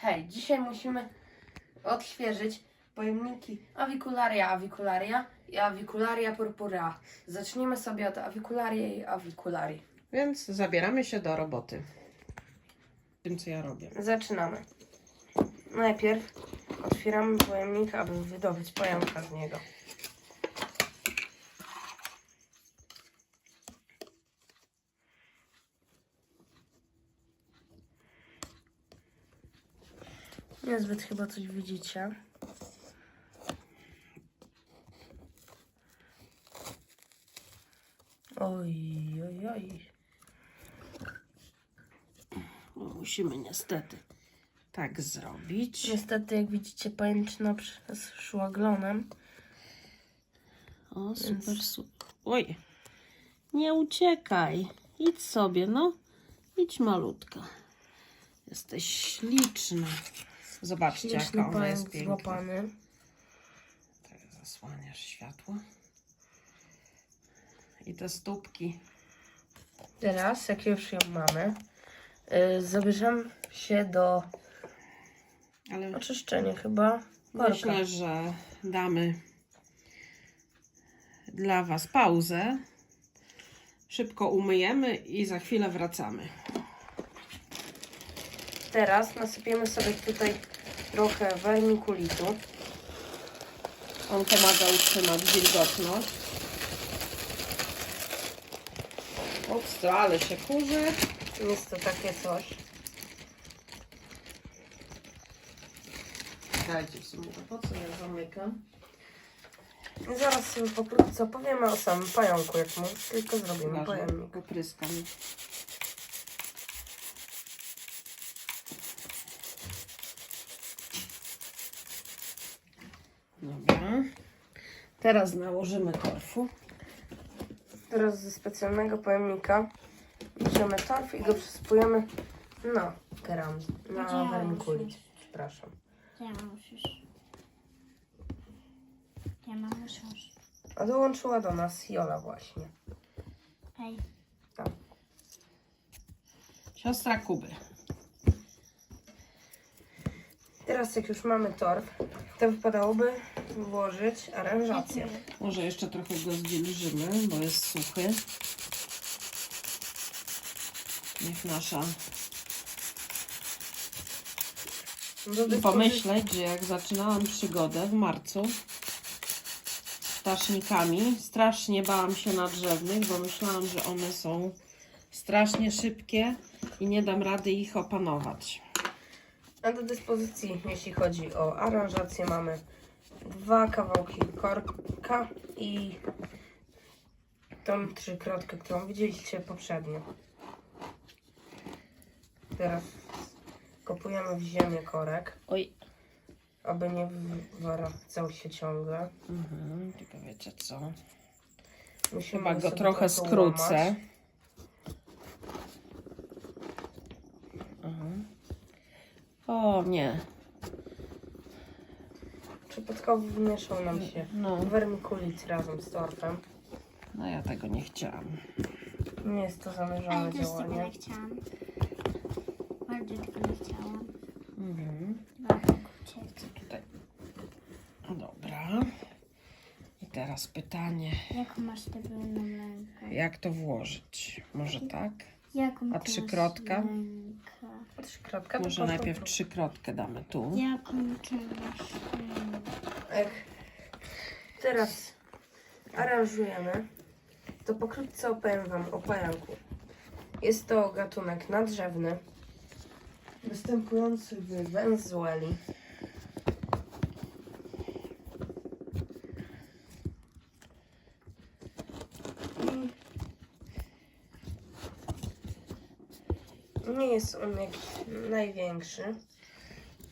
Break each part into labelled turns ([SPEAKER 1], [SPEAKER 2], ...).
[SPEAKER 1] Hej, dzisiaj musimy odświeżyć pojemniki Avicularia avicularia i Avicularia purpura. Zaczniemy sobie od Avicularii i Avicularii.
[SPEAKER 2] Więc zabieramy się do roboty. Tym, co ja robię.
[SPEAKER 1] Zaczynamy. Najpierw otwieramy pojemnik, aby wydobyć pająka z niego. Niezbyt chyba coś widzicie. Oj, oj, oj.
[SPEAKER 2] No, musimy niestety tak zrobić.
[SPEAKER 1] Niestety, jak widzicie, pajęczyna szła glonem.
[SPEAKER 2] O, super,
[SPEAKER 1] Więc-
[SPEAKER 2] super. Oj, nie uciekaj. Idź sobie, no. Idź malutka. Jesteś śliczna. Zobaczcie,
[SPEAKER 1] Śliczny
[SPEAKER 2] jaka ona jest piękna.
[SPEAKER 1] złapany.
[SPEAKER 2] Tak, zasłaniasz światło. I te stópki.
[SPEAKER 1] Teraz, jak już ją mamy, yy, zabierzemy się do
[SPEAKER 2] Ale
[SPEAKER 1] oczyszczenia chyba korka.
[SPEAKER 2] myślę, że damy dla Was pauzę. Szybko umyjemy i za chwilę wracamy.
[SPEAKER 1] Teraz nasypiemy sobie tutaj trochę wermikulitu.
[SPEAKER 2] On pomaga utrzymać wilgotność. Ups, to ale się kurzy.
[SPEAKER 1] Jest to takie coś.
[SPEAKER 2] Dajcie w sumie, to po co ja zamykam?
[SPEAKER 1] I zaraz sobie pokrótce opowiemy o samym pająku, jak mu tylko zrobimy pojemnik.
[SPEAKER 2] popryskam. Dobra. Teraz nałożymy torfu.
[SPEAKER 1] Teraz ze specjalnego pojemnika bierzemy torf i go przysypujemy na keram, na
[SPEAKER 3] Gdzie
[SPEAKER 1] wermikulit.
[SPEAKER 3] musisz?
[SPEAKER 1] Przepraszam.
[SPEAKER 3] Ja musisz. Ja mam musisz.
[SPEAKER 1] A dołączyła do nas Jola właśnie.
[SPEAKER 3] Ej,
[SPEAKER 2] Siostra Kuby.
[SPEAKER 1] Teraz jak już mamy torf, to wypadałoby włożyć aranżację.
[SPEAKER 2] Może jeszcze trochę go zdzielżymy, bo jest suchy. Niech nasza I pomyśleć, że jak zaczynałam przygodę w marcu z ptasznikami, strasznie bałam się na drzewnych, bo myślałam, że one są strasznie szybkie i nie dam rady ich opanować.
[SPEAKER 1] A do dyspozycji, jeśli chodzi o aranżację, mamy dwa kawałki korka i tą trzykrotkę, którą widzieliście poprzednio. Teraz kopujemy w ziemię korek,
[SPEAKER 2] Oj.
[SPEAKER 1] aby nie wracał się ciągle.
[SPEAKER 2] Mhm, tylko wiecie co?
[SPEAKER 1] Musimy
[SPEAKER 2] Chyba go trochę skrócę.
[SPEAKER 1] łamać.
[SPEAKER 2] O nie,
[SPEAKER 1] Przypadkowo wymieszał nam się
[SPEAKER 2] no,
[SPEAKER 1] wermikulit razem z torfem.
[SPEAKER 2] no ja tego nie chciałam.
[SPEAKER 1] Nie jest to zamierzone
[SPEAKER 3] Ej, też tego
[SPEAKER 1] działanie.
[SPEAKER 3] nie chciałam. Bardzo tego nie chciałam.
[SPEAKER 2] Mhm.
[SPEAKER 3] Bardzo uciekł.
[SPEAKER 2] Tutaj. Dobra. I teraz pytanie,
[SPEAKER 3] Jaką masz stabilną rękę?
[SPEAKER 2] jak to włożyć? Może tak?
[SPEAKER 3] Jaką
[SPEAKER 2] A
[SPEAKER 3] ty masz
[SPEAKER 2] trzykrotka?
[SPEAKER 3] rękę?
[SPEAKER 1] Trzykrotkę
[SPEAKER 2] Może najpierw trzykrotkę damy tu.
[SPEAKER 3] Masz rękę?
[SPEAKER 1] Jak teraz aranżujemy, to pokrótce opowiem Wam o pająku. Jest to gatunek nadrzewny, występujący w Wenezueli. Nie jest on jakiś największy.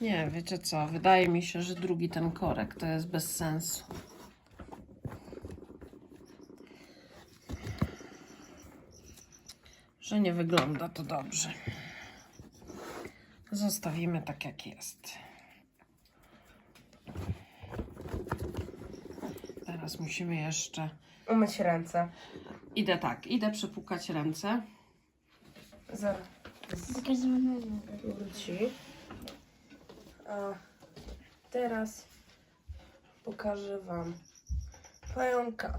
[SPEAKER 2] Nie, wiecie co? Wydaje mi się, że drugi ten korek to jest bez sensu. Że nie wygląda to dobrze. Zostawimy tak jak jest. Teraz musimy jeszcze.
[SPEAKER 1] Umyć ręce.
[SPEAKER 2] Idę tak, idę przepłukać ręce.
[SPEAKER 1] Zaraz Wróci. A teraz pokażę Wam pająka.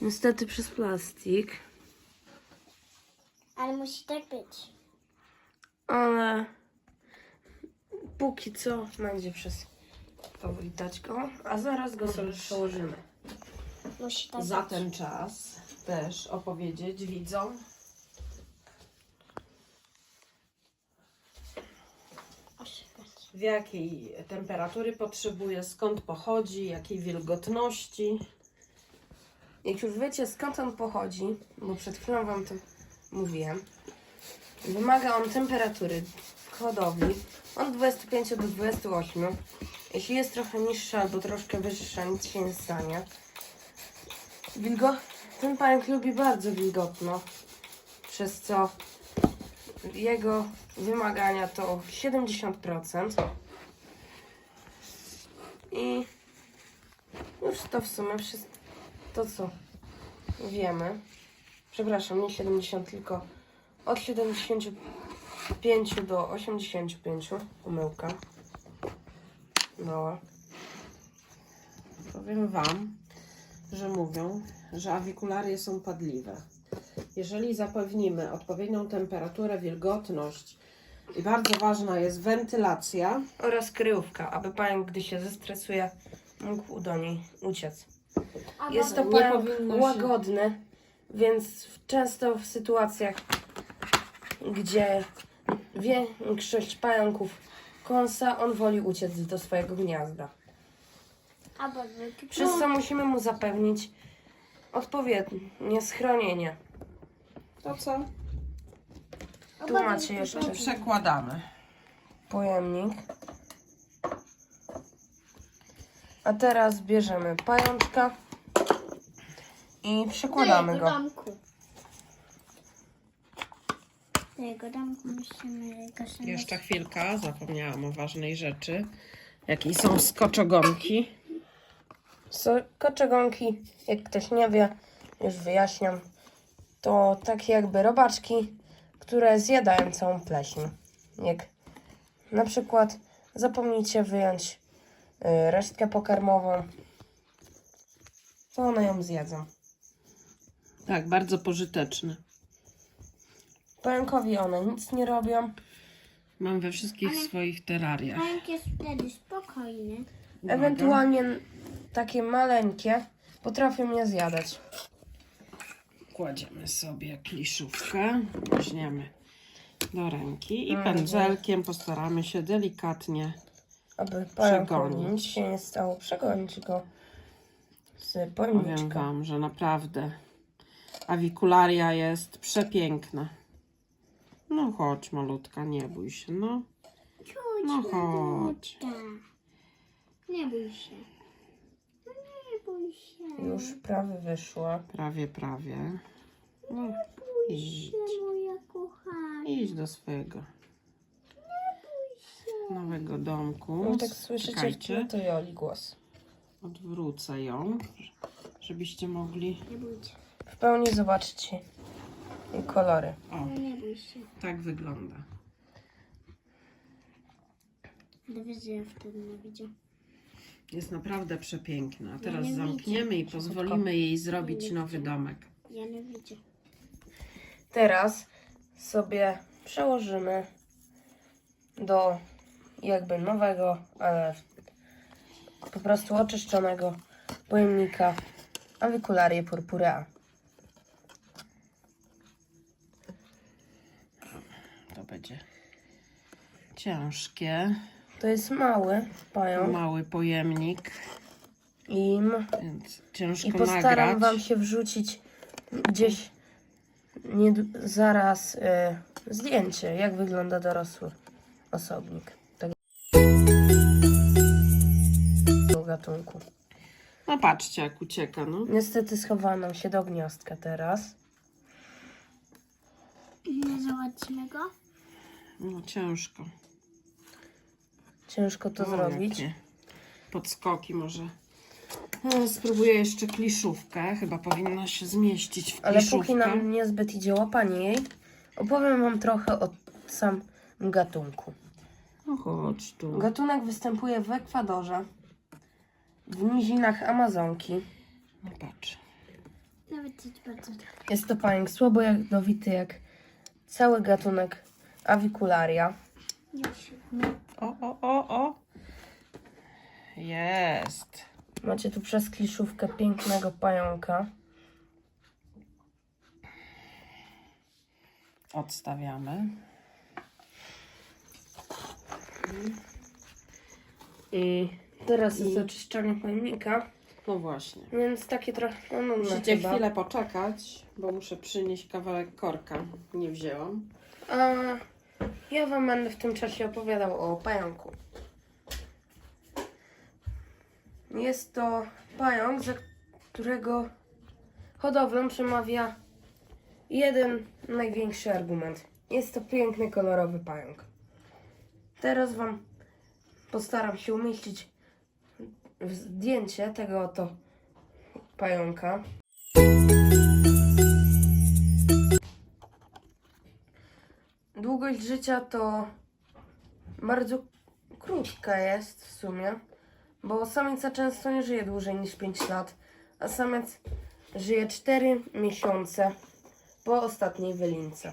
[SPEAKER 1] Niestety przez plastik,
[SPEAKER 3] Ale musi tak być.
[SPEAKER 1] ale póki co będzie przez widać go, a zaraz go sobie przełożymy.
[SPEAKER 3] Musi tak
[SPEAKER 2] Za
[SPEAKER 3] być.
[SPEAKER 2] ten czas też opowiedzieć widzom, w jakiej temperatury potrzebuje, skąd pochodzi, jakiej wilgotności.
[SPEAKER 1] Jak już wiecie skąd on pochodzi, bo przed chwilą Wam to mówiłem, wymaga on temperatury hodowli od 25 do 28. Jeśli jest trochę niższa albo troszkę wyższa, nic się nie stanie. Wilgo... Ten pająk lubi bardzo wilgotno, przez co jego wymagania to 70%. I już to w sumie wszystko to, co wiemy. Przepraszam, nie 70, tylko od 75 do 85. Pomyłka. Mała.
[SPEAKER 2] Powiem Wam, że mówią, że awikularie są padliwe. Jeżeli zapewnimy odpowiednią temperaturę, wilgotność i bardzo ważna jest wentylacja,
[SPEAKER 1] Oraz kryjówka, aby pająk, gdy się zestresuje, mógł do niej uciec.
[SPEAKER 3] A
[SPEAKER 1] Jest to pająk
[SPEAKER 2] powinno się-
[SPEAKER 1] łagodny, więc często w sytuacjach, gdzie większość pająków kąsa, on woli uciec do swojego gniazda. Przez co musimy mu zapewnić odpowiednie schronienie.
[SPEAKER 2] To co?
[SPEAKER 1] Tu macie jeszcze
[SPEAKER 2] Przekładamy.
[SPEAKER 1] pojemnik. A teraz bierzemy pajączka i przekładamy go.
[SPEAKER 3] domku. Do jego domku musimy go sobie...
[SPEAKER 2] Jeszcze chwilka, zapomniałam o ważnej rzeczy. Jakie są skoczogonki.
[SPEAKER 1] Koczegonki, jak ktoś nie wie, już wyjaśniam, to takie jakby robaczki, które zjadają całą pleśń. Jak na przykład zapomnijcie wyjąć y, resztkę pokarmową, to one ją zjedzą.
[SPEAKER 2] Tak, bardzo pożyteczne.
[SPEAKER 1] Pająkowi one nic nie robią,
[SPEAKER 2] Mam we wszystkich swoich terariach.
[SPEAKER 3] Pająk jest wtedy spokojny.
[SPEAKER 1] ewentualnie takie maleńkie potrafią mnie zjadać.
[SPEAKER 2] Kładziemy sobie kliszówkę, weźmiemy do ręki i
[SPEAKER 1] Mhm.
[SPEAKER 2] pędzelkiem postaramy się delikatnie.
[SPEAKER 1] Aby
[SPEAKER 2] Przegonić.
[SPEAKER 1] nic się nie stało, przegonić go z
[SPEAKER 2] Powiem
[SPEAKER 1] pojemniczka.
[SPEAKER 2] Wam, że naprawdę awikularia jest przepiękna. No chodź malutka, nie bój się, no. No chodź.
[SPEAKER 3] Nie bój się. No nie bój się.
[SPEAKER 1] Już prawie wyszła.
[SPEAKER 2] Prawie, prawie. No, idź,
[SPEAKER 3] moja kochana.
[SPEAKER 2] idź do swojego nowego domku.
[SPEAKER 1] No tak słyszycie w
[SPEAKER 2] Czekajcie,
[SPEAKER 1] tle to Joli głos.
[SPEAKER 2] odwrócę ją, żebyście mogli...
[SPEAKER 3] Nie.
[SPEAKER 1] W pełni zobaczycie jej kolory.
[SPEAKER 2] O,
[SPEAKER 3] No nie bój się.
[SPEAKER 2] tak wygląda.
[SPEAKER 3] Dywizja wtedy nie.
[SPEAKER 2] Jest naprawdę przepiękna. A teraz
[SPEAKER 3] nie
[SPEAKER 2] zamkniemy i pozwolimy jej zrobić nowy domek.
[SPEAKER 3] Ja nie widzę.
[SPEAKER 1] Teraz sobie przełożymy do jakby nowego, ale po prostu oczyszczonego pojemnika Avicularię purpurea.
[SPEAKER 2] To będzie ciężkie.
[SPEAKER 1] To jest mały pająk
[SPEAKER 2] Mały pojemnik,
[SPEAKER 1] i, m-
[SPEAKER 2] więc ciężko
[SPEAKER 1] i postaram
[SPEAKER 2] nagrać.
[SPEAKER 1] Wam się wrzucić gdzieś nie, zaraz y, zdjęcie, jak wygląda dorosły osobnik tego gatunku.
[SPEAKER 2] No patrzcie, jak ucieka, no.
[SPEAKER 1] Niestety schowała nam się do gniazdka teraz.
[SPEAKER 3] Nie załatwimy go?
[SPEAKER 2] No ciężko.
[SPEAKER 1] Ciężko to
[SPEAKER 2] O,
[SPEAKER 1] zrobić.
[SPEAKER 2] jakie Podskoki może. No, spróbuję jeszcze kliszówkę. Chyba powinna się zmieścić w
[SPEAKER 1] Ale
[SPEAKER 2] kliszówkę.
[SPEAKER 1] póki nam niezbyt idzie łapanie jej, opowiem Wam trochę o samym gatunku.
[SPEAKER 2] No chodź tu.
[SPEAKER 1] Gatunek występuje w Ekwadorze, w nizinach Amazonki.
[SPEAKER 2] No patrz.
[SPEAKER 3] Nawet jest bardzo.
[SPEAKER 1] Jest to pająk słabo jadowity jak cały gatunek Avicularia.
[SPEAKER 3] Już.
[SPEAKER 2] O, o, o, o. Jest.
[SPEAKER 1] Macie tu przez kliszówkę pięknego pająka.
[SPEAKER 2] Odstawiamy.
[SPEAKER 1] I teraz jest oczyszczanie pojemnika,
[SPEAKER 2] No właśnie.
[SPEAKER 1] więc takie trochę no,
[SPEAKER 2] Musicie
[SPEAKER 1] chyba.
[SPEAKER 2] chwilę poczekać, bo muszę przynieść kawałek korka. Nie wzięłam.
[SPEAKER 1] A ja wam będę w tym czasie opowiadał o pająku. Jest to pająk, za którego hodowlą przemawia jeden największy argument. Jest to piękny, kolorowy pająk. Teraz wam postaram się umieścić zdjęcie tego oto pająka. Długość życia to bardzo krótka jest w sumie, bo samica często nie żyje dłużej niż 5 lat, a samiec żyje 4 miesiące po ostatniej wylince.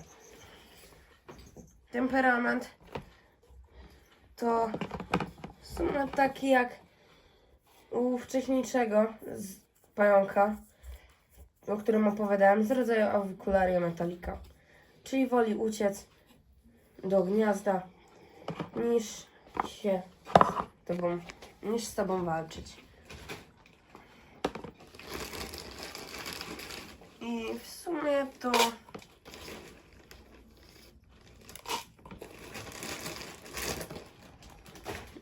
[SPEAKER 1] Temperament to w sumie taki jak u wcześniejszego z pająka, o którym opowiadałem, z rodzaju Avicularia metallica czyli woli uciec do gniazda niż się tobą, niż z tobą walczyć. I w sumie to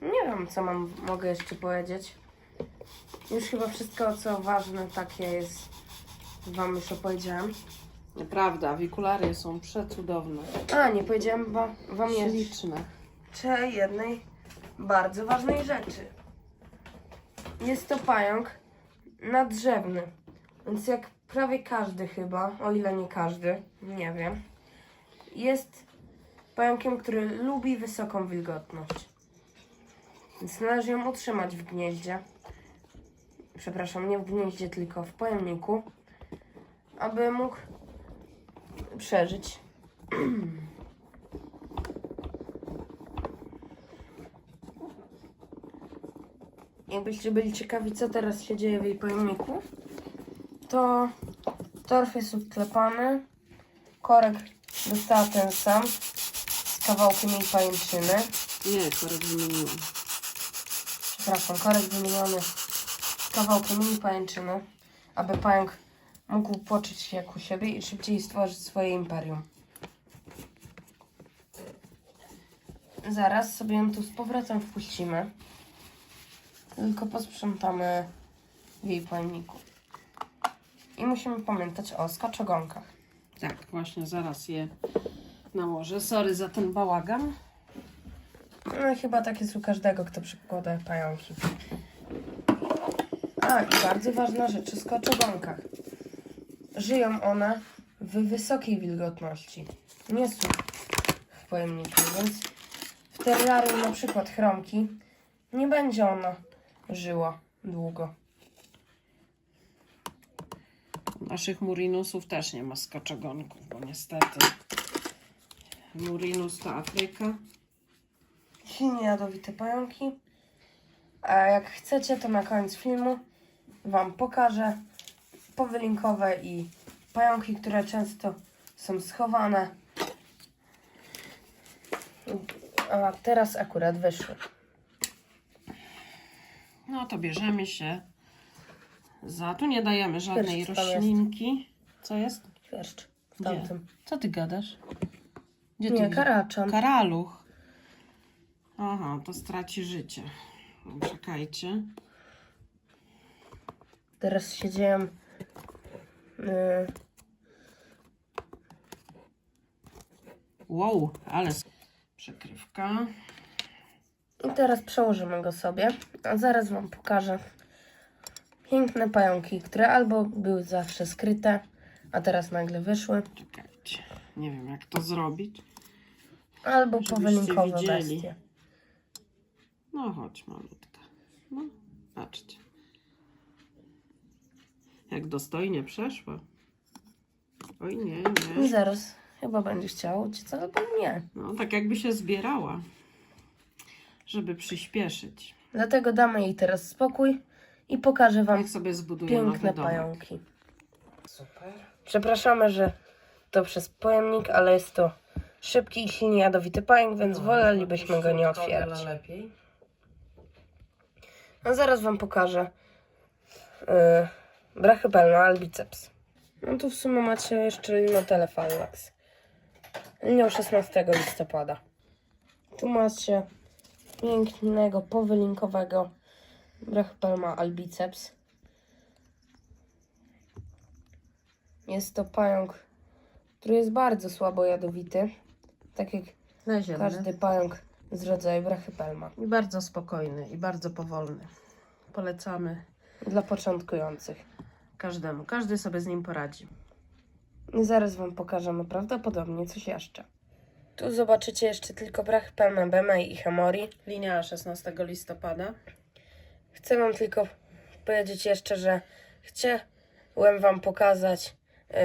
[SPEAKER 1] nie wiem co mam mogę jeszcze powiedzieć. Już chyba wszystko co ważne takie jest wam już opowiedziałem.
[SPEAKER 2] Naprawdę, awikulary są przecudowne.
[SPEAKER 1] A, nie powiedziałem wam, wam jeszcze
[SPEAKER 2] Śliczne.
[SPEAKER 1] jednej bardzo ważnej rzeczy. Jest to pająk nadrzewny, więc jak prawie każdy chyba, o ile nie każdy, nie wiem, jest pająkiem, który lubi wysoką wilgotność. Więc należy ją utrzymać w gnieździe. Przepraszam, nie w gnieździe, tylko w pojemniku, aby mógł przeżyć. Jakbyście byli ciekawi, co teraz się dzieje w jej pojemniku, to torf jest odklepany, korek dostała ten sam z kawałkiem jej pajęczyny.
[SPEAKER 2] Nie, korek wymieniłam.
[SPEAKER 1] Przepraszam, korek wymieniony z kawałkiem jej pajęczyny, aby pająk mógł poczuć się jak u siebie i szybciej stworzyć swoje imperium. Zaraz sobie ją tu z powrotem wpuścimy. Tylko posprzątamy w jej pojemniku. I musimy pamiętać o skaczogonkach.
[SPEAKER 2] Tak, właśnie zaraz je nałożę. Sorry za ten bałagan.
[SPEAKER 1] No i chyba tak jest u każdego, kto przykłada pająki. A, i bardzo ważna rzecz o skaczogonkach. Żyją one w wysokiej wilgotności. Nie są w pojemniku, więc w terrarium na przykład chromki nie będzie ona żyła długo.
[SPEAKER 2] Naszych murinusów też nie ma skaczogonków, bo niestety murinus to Afryka.
[SPEAKER 1] silnie jadowite pająki. A jak chcecie, to na koniec filmu Wam pokażę powylinkowe i pająki, które często są schowane. A teraz akurat wyszły.
[SPEAKER 2] No to bierzemy się za... Tu nie dajemy żadnej roślinki. Co jest?
[SPEAKER 1] Świerszcz w
[SPEAKER 2] Gdzie?
[SPEAKER 1] tamtym.
[SPEAKER 2] Co ty gadasz? Gdzie
[SPEAKER 1] Nie,
[SPEAKER 2] ty
[SPEAKER 1] karaczan.
[SPEAKER 2] Karaluch. Aha, to straci życie. Czekajcie.
[SPEAKER 1] Teraz siedziałem. Yy,
[SPEAKER 2] Wow, ale przykrywka.
[SPEAKER 1] I teraz przełożymy go sobie. A zaraz Wam pokażę piękne pająki, które albo były zawsze skryte, a teraz nagle wyszły,
[SPEAKER 2] Czekajcie. Nie wiem jak to zrobić.
[SPEAKER 1] albo powylinkowe bestie.
[SPEAKER 2] No chodź, malutka. No, patrzcie. Jak dostojnie przeszła. Oj, nie,
[SPEAKER 1] I
[SPEAKER 2] nie.
[SPEAKER 1] zaraz chyba będzie chciał uciec, albo nie.
[SPEAKER 2] No, tak jakby się zbierała, żeby przyspieszyć.
[SPEAKER 1] Dlatego damy jej teraz spokój i pokażę Wam
[SPEAKER 2] Jak sobie zbuduje
[SPEAKER 1] piękne
[SPEAKER 2] nowy domek.
[SPEAKER 1] pająki. Super. Przepraszamy, że to przez pojemnik, ale jest to szybki i silnie jadowity pająk, więc wolelibyśmy go nie otwierać.
[SPEAKER 2] lepiej.
[SPEAKER 1] No zaraz Wam pokażę yy, brachypelma albiceps. No tu w sumie macie jeszcze linotele fallax. Linią 16 listopada. Tu macie pięknego, powylinkowego brachypelma albiceps. Jest to pająk, który jest bardzo słabo jadowity. Tak jak
[SPEAKER 2] Naziemny.
[SPEAKER 1] każdy pająk z rodzaju brachypelma.
[SPEAKER 2] I bardzo spokojny i bardzo powolny. Polecamy
[SPEAKER 1] Dla początkujących.
[SPEAKER 2] każdemu. Każdy sobie z nim poradzi.
[SPEAKER 1] I zaraz Wam pokażemy prawdopodobnie coś jeszcze. Tu zobaczycie jeszcze tylko brachypelmę Bemei i Hemori.
[SPEAKER 2] Linia 16 listopada.
[SPEAKER 1] Chcę Wam tylko powiedzieć jeszcze, że chciałem Wam pokazać yy,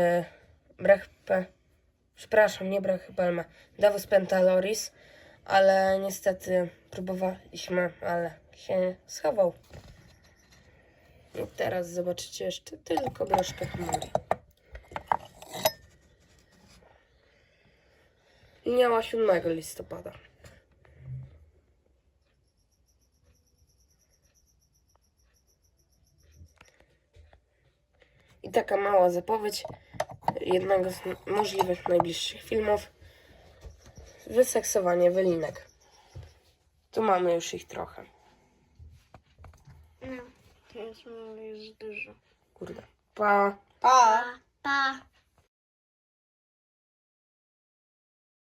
[SPEAKER 1] brachypę, przepraszam, nie brachypelmę, Davus pentaloris, ale niestety próbowaliśmy, ale się schował. I teraz zobaczycie jeszcze tylko broszkę Hemori. Linia 7 listopada. I taka mała zapowiedź jednego z możliwych najbliższych filmów. Wyseksowanie wylinek. Tu mamy już ich trochę.
[SPEAKER 3] No, teraz mamy już dużo.
[SPEAKER 1] Kurde. Pa!
[SPEAKER 3] Pa! Pa!